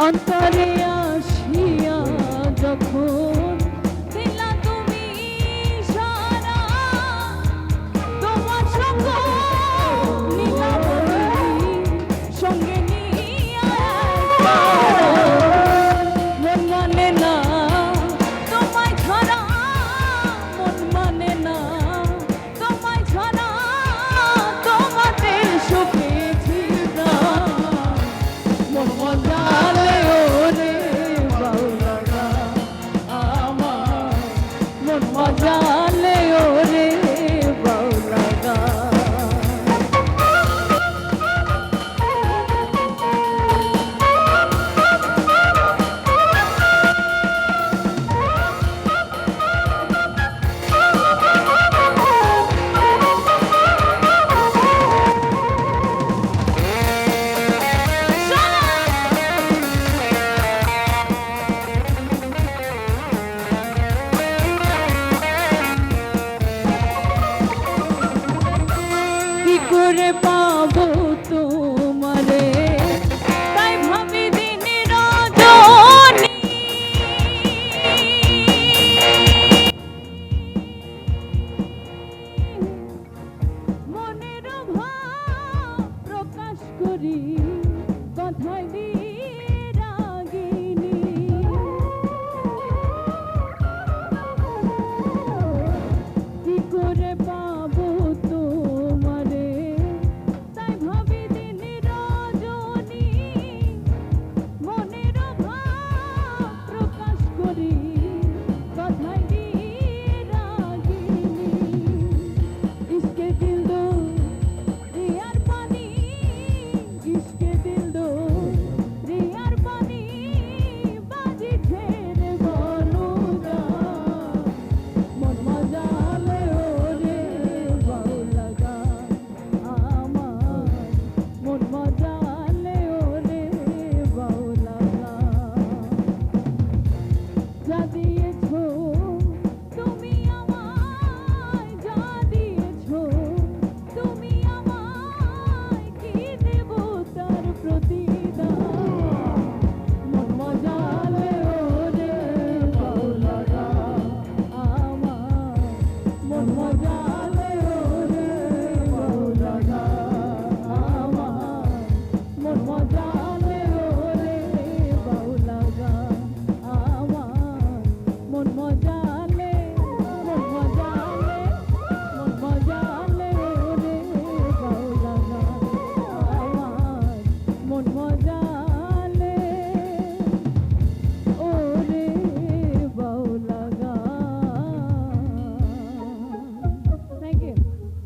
অন্তরে আসিয়া যখন মন মজালে করে পাবো তোমারে। তাই ভাবি দিন মনের ভাব প্রকাশ করি কথায়